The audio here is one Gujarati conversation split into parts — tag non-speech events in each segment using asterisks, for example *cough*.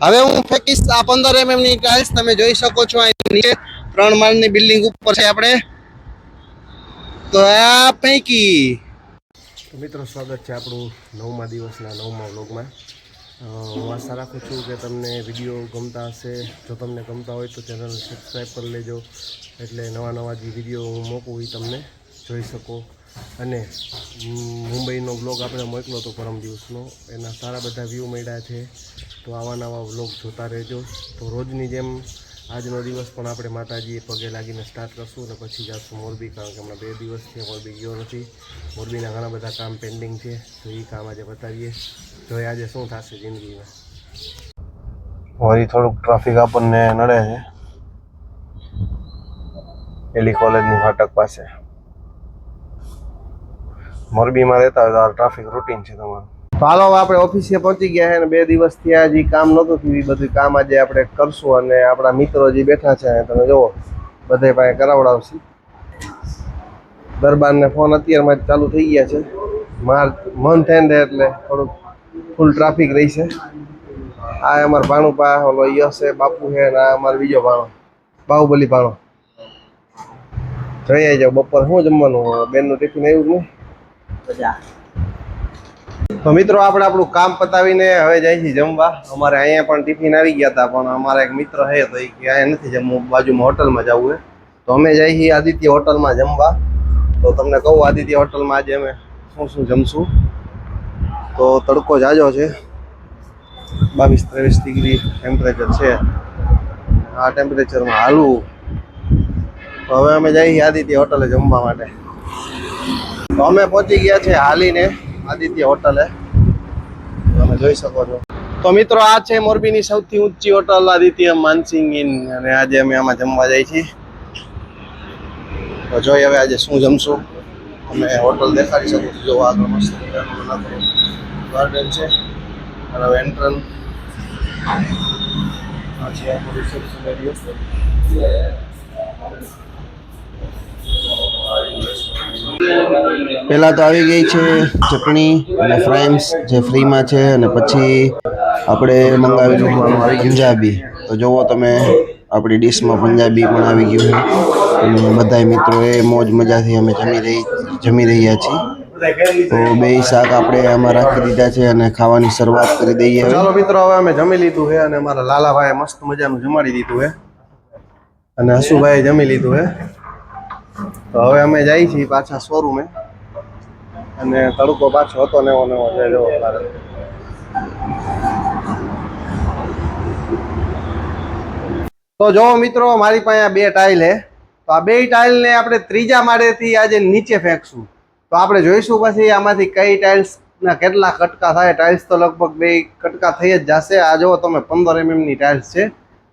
હવે હું ફેંકીશ આ પંદર એમએમની ટાઇલ્સ તમે જોઈ શકો છો અહીં નીચે. ત્રણ માળની બિલ્ડિંગ ઉપર છે આપણે. તો આ પૈકી મિત્રો, સ્વાગત છે આપણું નવમા દિવસના નવમા વ્લોગમાં હું આશા રાખું છું કે તમને વીડિયો ગમતા હશે. જો તમને ગમતા હોય તો ચેનલ સબસ્ક્રાઈબ કરી લેજો. એટલે નવા નવા જે વીડિયો હું મોકું એ તમને જોઈ શકો. અને મુંબઈનો બ્લોગ આપણે મોકલો હતો પરમ દિવસનો. એના સારા બધા વ્યૂ મળ્યા છે. તો આવા નવા વ્લોગ જોતા રહેજો. તો રોજની જેમ આજનો દિવસ પણ આપણે માતાજીએ પગે લાગીને સ્ટાર્ટ કરશું અને પછી જઈશું મોરબી, કારણ કે હમણાં બે દિવસથી મોરબી ગયો નથી. મોરબીના ઘણા બધા કામ પેન્ડિંગ છે, તો એ કામ આજે બતાવીએ જોઈએ આજે શું થશે જિંદગીમાં? વળી થોડુંક ટ્રાફિક આપણને નડે છે. એલી કોલેજની ફાટક પાસે. મોરબીમાં રહેતા હોય તો ટ્રાફિક રૂટીન છે તમારું. તો આપણે ઓફિસે પહોંચી ગયા છે અને બે દિવસ ત્યાં જે કામ નહોતું થયું એ બધું કામ આજે આપણે કરશું અને આપણા મિત્રો જે બેઠા છે તમે જુઓ, બધે પાસે કરાવડાવશે. દરબારને ફોન અત્યારમાં ચાલુ થઈ ગયા છે. માર મન થઈને એટલે થોડુંક ફૂલ ટ્રાફિક રહી છે. આ અમાર ભાણું પા, ઓલો યશ છે બાપુ છે અને આ અમારો બીજો ભાણો, બાહુબલી ભાણો. જઈ આવી જાવ બપોર શું જમવાનું, બેનનું ટિફિન આવ્યું કે નહીં? તો મિત્રો, આપણે આપણું કામ પતાવીને હવે જાય છે જમવા. અમારે અહીંયા પણ ટિફિન આવી ગયા હતા, પણ અમારા એક મિત્ર છે તો એ કે અહીંયા નથી જમવું, બાજુમાં હોટલમાં જવું છે. તો અમે જઈએ છીએ આદિત્ય હોટલમાં જમવા. તો તમને કહું, આદિત્ય હોટલમાં આજે અમે શું શું જમશું? તો તડકો જાજો છે. બાવીસ ત્રેવીસ ડિગ્રી ટેમ્પરેચર છે. આ ટેમ્પરેચરમાં હાલવું. તો હવે અમે જઈએ આદિત્ય હોટલે જમવા માટે. તો અમે પહોંચી ગયા છે હાલીને. આદિત્ય હોટલ. તમે જોઈ શકો છો. તો મિત્રો, આ છે મોરબીની સૌથી ઊંચી હોટલ આદિત્ય માનસિંગ ઇન અને આજે અમે આમાં જમવા જઈએ છીએ. તો જોઈએ હવે આજે શું જમશું. અમે હોટલ દેખાડી શકું છું. જો આગળ મસ્ત ગાર્ડન છે. અને હવે એન્ટ્રન આ છે આપણું રિસેપ્શન એરિયો પહેલાં તો આવી ગઈ છે ચટણી અને ફ્રાઈમ્સ જે ફ્રીમાં છે અને પછી આપણે મંગાવેલું પંજાબી. તો જુઓ તમે, આપણી ડીશમાં પંજાબી પણ આવી ગયું છે. અને બધાય મિત્રોએ મોજ મજાથી અમે જમી રહી, જમી રહ્યા છીએ. તો બે શાક આપણે આમાં રાખી દીધા છે અને ખાવાની શરૂઆત કરી દઈએ ચાલો મિત્રો, હવે અમે જમી લીધું છે અને અમારા લાલાભાઈએ મસ્ત મજાનું જમાડી દીધું છે. અને હસુભાઈએ જમી લીધું છે. તો હવે અમે જઈએ છીએ પાછા શોરૂમે અને તડકો પાછો હતો નેવો નેવો છે, જવો અત્યારે. તો જો મિત્રો, મારી પાસે બે ટાઇલ હે. તો આ બે ટાઇલને આપણે ત્રીજા માળેથી આજે નીચે ફેંકશું. તો આપણે જોઈશું પછી આમાંથી કઈ ટાઇલ્સ ના કેટલા કટકા થાય. ટાઇલ્સ તો લગભગ બે કટકા થઈ જ જશે. આ જો તમે, પંદર એમએમની ટાઇલ્સ છે.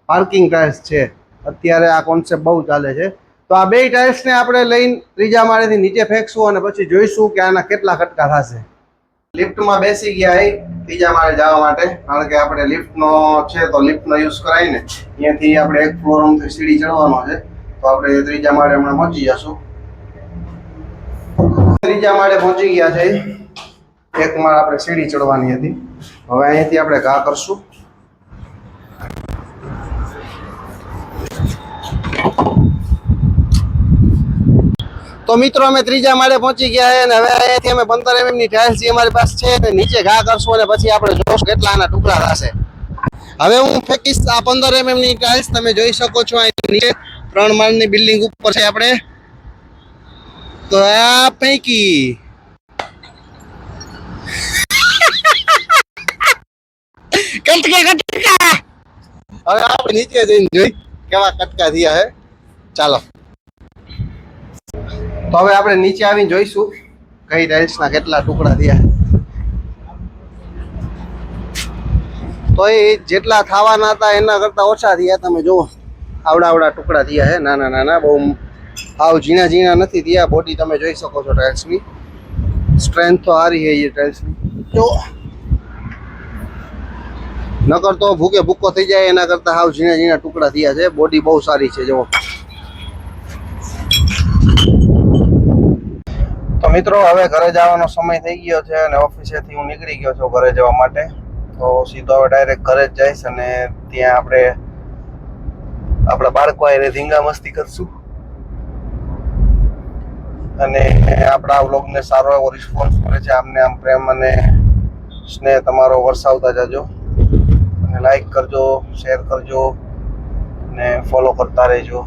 પાર્કિંગ ટાઇલ્સ છે. અત્યારે આ કોન્સેપ્ટ બહુ ચાલે છે. તો આ બે ટાઇલ્સને આપણે લઈને ત્રીજા માળેથી નીચે ફેંકશું અને પછી જોઈશું કે આના કેટલા ખટકા થશે. લિફ્ટમાં બેસી ગયા ત્રીજા માળે જવા માટે, કારણ કે આપણે લિફ્ટનો છે તો લિફ્ટનો યુઝ કરાવીને અહીંયાથી આપણે એક ફ્લોરથી સીડી ચડવાનો છે. તો આપણે ત્રીજા માળે હમણાં પહોંચી જશું. ત્રીજા માળે પહોંચી ગયા છે એક માળ આપણે સીડી ચડવાની હતી. હવે અહીંયાથી આપણે ઘા કરશું. તો મિત્રો અમે ત્રીજા માળે પહોંચી ગયા છે અને હવે અહીંયાથી અમે પંદર એમએમની ટાઇલ્સ જે અમારી પાસે છે અને નીચે ઘા કરશું અને પછી આપણે જોશું કેટલા આના ટુકડા થશે. હવે હું ફેંકીશ આ પંદર એમએમની ટાઇલ્સ. તમે જોઈ શકો છો અહીં નીચે ત્રણ માળની બિલ્ડિંગ ઉપર છે આપણે. તો આ પૈકી *laughs* કટકા કટકા. હવે આપણે નીચે જઈને જોઈ કેવા કટકા થયા હે ચાલો. તો હવે આપણે નીચે આવીને જોઈશું કઈ ટાઇલ્સના કેટલા ટુકડા થયા. તો એ જેટલા થવાના હતા એના કરતા ઓછા થયા, તમે જુઓ. આવડા આવડા ટુકડા થયા છે નાના નાના, બહુ આવ ઝીણા ઝીણા નથી થયા. બોડી તમે જોઈ શકો છો ટાઇલ્સની સ્ટ્રેન્થ તો સારી છે એ ટાઇલ્સની જો. નકર તો ભૂકે ભૂકો થઈ જાય, એના કરતા હાવ ઝીણા ઝીણા ટુકડા થયા છે. બોડી બહુ સારી છે જો મિત્રો, હવે ઘરે જવાનો સમય થઈ ગયો છે અને ઓફિસેથી હું નીકળી ગયો છું ઘરે જવા માટે. તો સીધો હવે ડાયરેક્ટ ઘરે જ જઈશ અને ત્યાં આપણે, આપણા બાળકો આવીને ધીંગા મસ્તી કરશું. અને આપણા વ્લોગને સારો એવો રિસ્પોન્સ મળે છે. આમને આમ પ્રેમ અને સ્નેહ તમારો વરસાવતા જજો. અને લાઈક કરજો શેર કરજો અને ફોલો કરતા રહેજો.